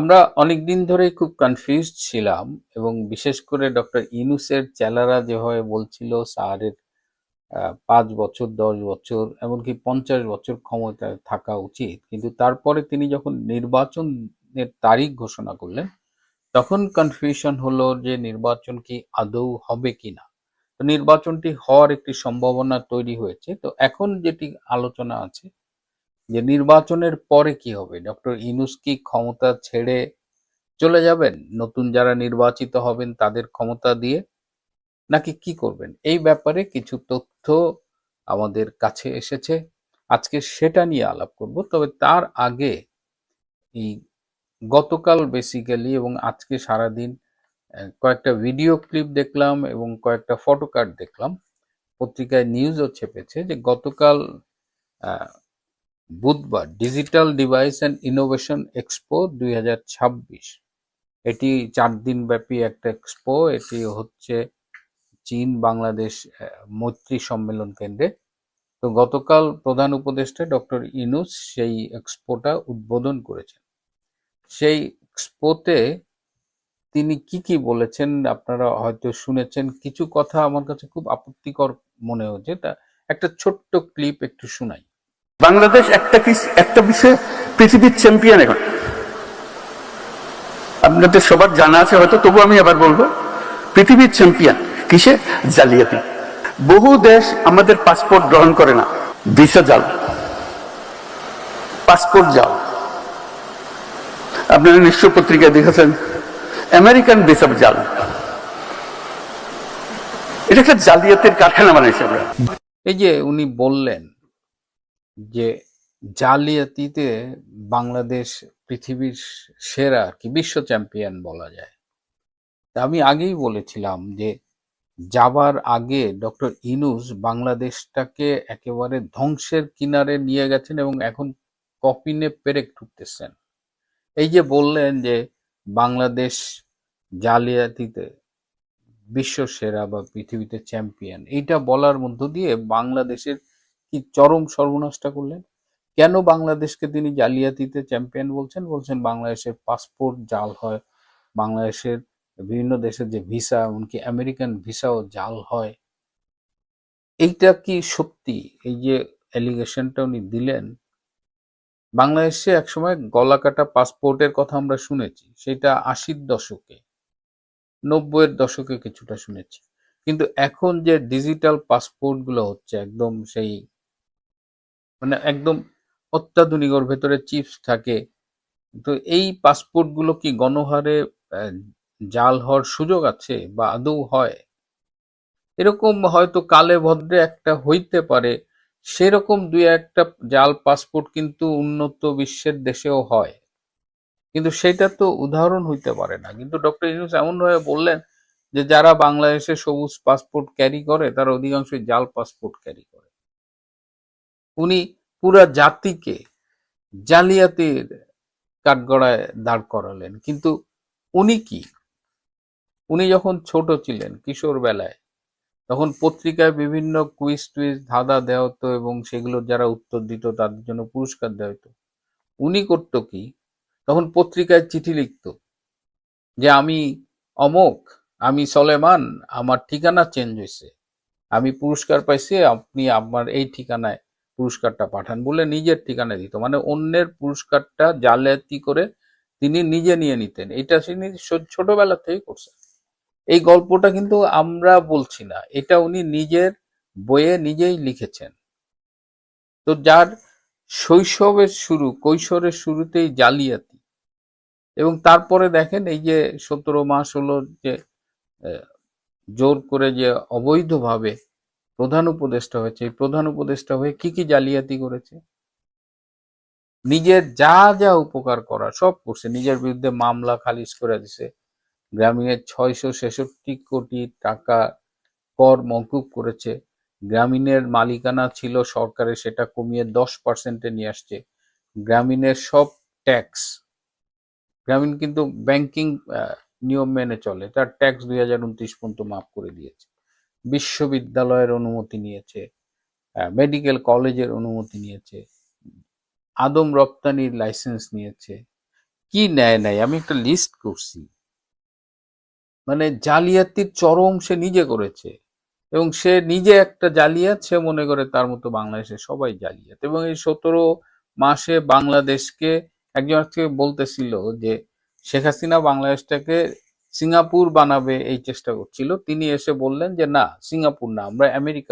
আমরা অনেকদিন ধরেই খুব কনফিউজ ছিলাম এবং বিশেষ করে ডক্টর ইনুসের চেলারা যেভাবে বলছিল স্যারের আহ, পাঁচ বছর দশ বছর এমনকি পঞ্চাশ বছর ক্ষমতায় থাকা উচিত। কিন্তু তারপরে তিনি যখন নির্বাচনের তারিখ ঘোষণা করলেন তখন কনফিউশন হলো যে নির্বাচন কি আদৌ হবে কিনা। তো নির্বাচনটি হওয়ার একটি সম্ভাবনা তৈরি হয়েছে। তো এখন যেটি আলোচনা আছে যে নির্বাচনের পরে কি হবে? ডক্টর ইনুস কি ক্ষমতা ছেড়ে চলে যাবেন? নতুন যারা নির্বাচিত হবেন তাদের ক্ষমতা দিয়ে নাকি কি করবেন? এই ব্যাপারে কিছু তথ্য আমাদের কাছে এসেছে। আজকে সেটা নিয়ে আলাপ করব। তবে তার আগে এই গতকাল বেসিক্যালি এবং আজকে সারাদিন কয়েকটা ভিডিও ক্লিপ দেখলাম এবং কয়েকটা ফটো কার্ড দেখলাম। পত্রিকায় নিউজও ছেপেছে যে গতকাল বুধবার digital device and innovation expo দুই হাজার ছাব্বিশ। এটি চার দিন ব্যাপী একটা এক্সপো এটি হচ্ছে চীন, বাংলাদেশ মৈত্রী সম্মেলন কেন্দ্রে। তো গতকাল প্রধান উপদেষ্টা ডক্টর ইনুস সেই এক্সপোটা উদ্বোধন করেছেন। সেই এক্সপোতে তিনি কি কি বলেছেন আপনারা হয়তো শুনেছেন। কিছু কথা আমার কাছে খুব আপত্তিকর মনে হচ্ছে। তা একটা ছোট্ট ক্লিপ একটু শোনাই। বাংলাদেশ একটা একটা বিষয়ে পৃথিবীর চ্যাম্পিয়ন এখন। আপনাদের সবার জানা আছে হয়তো, তবু আমি আবার বলব, পৃথিবীর চ্যাম্পিয়ন কিসে জালিয়াতি। বহু দেশ আমাদের পাসপোর্ট গ্রহণ করে না। ভিসা জাল পাসপোর্ট জাল আপনারা নিশ্চয় পত্রিকায় দেখেছেন, আমেরিকান ভিসা জাল এটা একটা জালিয়াতের কারখানা আমরা। এই যে উনি বললেন যে জালিয়াতিতে বাংলাদেশ পৃথিবীর সেরা কি, বিশ্ব চ্যাম্পিয়ন বলা যায়। আমি আগেই বলেছিলাম যে যাবার আগে ডক্টর ইনুস বাংলাদেশটাকে একেবারে ধ্বংসের কিনারে নিয়ে গেছেন এবং এখন কপিনে পেরেক ঠুকতেছেন এই যে বললেন যে বাংলাদেশ জালিয়াতিতে বিশ্ব সেরা বা পৃথিবীতে চ্যাম্পিয়ন, এইটা বলার মধ্য দিয়ে বাংলাদেশের কি চরম সর্বনাশটা করলেন? কেন বাংলাদেশকে তিনি জালিয়াতিতে চ্যাম্পিয়ন বলছেন? বলছেন বাংলাদেশের পাসপোর্ট জাল হয়, বাংলাদেশের বিভিন্ন দেশের যে ভিসা এমনকি আমেরিকান ভিসাও জাল হয়। এইটা কি সত্যি? এই যে অ্যালিগেশনটা উনি দিলেন, বাংলাদেশে একসময় গলাকাটা পাসপোর্টের কথা আমরা শুনেছি, সেটা আশির দশকে, নব্বইয়ের দশকে কিছুটা শুনেছি। কিন্তু এখন যে ডিজিটাল পাসপোর্টগুলো হচ্ছে, একদম সেই মানে একদম অত্যাধুনিক ওর ভেতরে চিপস থাকে। তো এই পাসপোর্টগুলো কি গণহারে জাল হওয়ার সুযোগ আছে বা আদৌ হয়? এরকম হয়তো কালে ভদ্রে একটা হইতে পারে, সেরকম দুই একটা জাল পাসপোর্ট কিন্তু উন্নত বিশ্বের দেশেও হয়। কিন্তু সেটা তো উদাহরণ হইতে পারে না। কিন্তু ডক্টর ইউনুস এমন ভাবে বললেন যে যারা বাংলাদেশে সবুজ পাসপোর্ট ক্যারি করে, তারা অধিকাংশই জাল পাসপোর্ট ক্যারি করে। উনি পুরা জাতিকে জালিয়াতির কাঠগড়ায় দাঁড় করালেন। কিন্তু উনি কি? উনি যখন ছোট ছিলেন কিশোর বেলায়, তখন পত্রিকায় বিভিন্ন কুইজ টুইজ, ধাঁধা দেওয়া হতো এবং সেগুলোর যারা উত্তর দিত তাদের জন্য পুরস্কার দেওয়া হতো। উনি করতো কি? তখন পত্রিকায় চিঠি লিখতো যে, আমি অমোক, আমি সলেমান, আমার ঠিকানা চেঞ্জ হয়েছে। আমি পুরস্কার পাইছি, আপনি আমার এই ঠিকানায় পুরস্কারটা পাঠান বলে নিজের ঠিকানা দিত। মানে অন্যের পুরস্কারটা জালিয়াতি করে তিনি নিজে নিয়ে নিতেন। এটা তিনি ছোটবেলা থেকেই করছেন। এই গল্পটা কিন্তু আমরা বলছি না। এটা উনি নিজের বইয়ে নিজেই লিখেছেন। তো যার শৈশবের শুরু, কৈশোরের শুরুতেই জালিয়াতি এবং তারপরে দেখেন এই যে সতেরো মাস হলো যে জোর করে যে অবৈধভাবে প্রধান উপদেষ্টা হয়েছে। এই প্রধান উপদেষ্টা হয়ে কি কি জালিয়াতি করেছে? নিজের যা যা উপকার করা সব করছে। নিজের বিরুদ্ধে মামলা খারিজ করে দিছে। গ্রামীণের ছয়শো ছেষট্টি কোটি টাকা কর মকুব করেছে। গ্রামীণের মালিকানা ছিল সরকারের, সেটা কমিয়ে দশ পার্সেন্টে নিয়ে আসছে। গ্রামীণের সব ট্যাক্স। গ্রামীণ কিন্তু ব্যাংকিং নিয়ম মেনে চলে। তার ট্যাক্স দুই হাজার উনত্রিশ পর্যন্ত মাফ করে দিয়েছে। বিশ্ববিদ্যালয়ের অনুমতি নিয়েছে মেডিকেল কলেজের অনুমতি নিয়েছে, আদম রপ্তানির লাইসেন্স নিয়েছে। কি নেয় নাই? আমি একটা লিস্ট করছি। মানে জালিয়াতির চরম সে নিজে করেছে এবং সে নিজে একটা জালিয়াত, সে মনে করে তার মতো বাংলাদেশে সবাই জালিয়াত। এবং এই সতেরো মাসে বাংলাদেশকে, একজন বলতেছিল যে শেখ হাসিনা বাংলাদেশটাকে সিঙ্গাপুর বানাবে এই চেষ্টা করছিল। তিনি এসে বললেন যে না সিঙ্গাপুর না আমরা আমেরিকা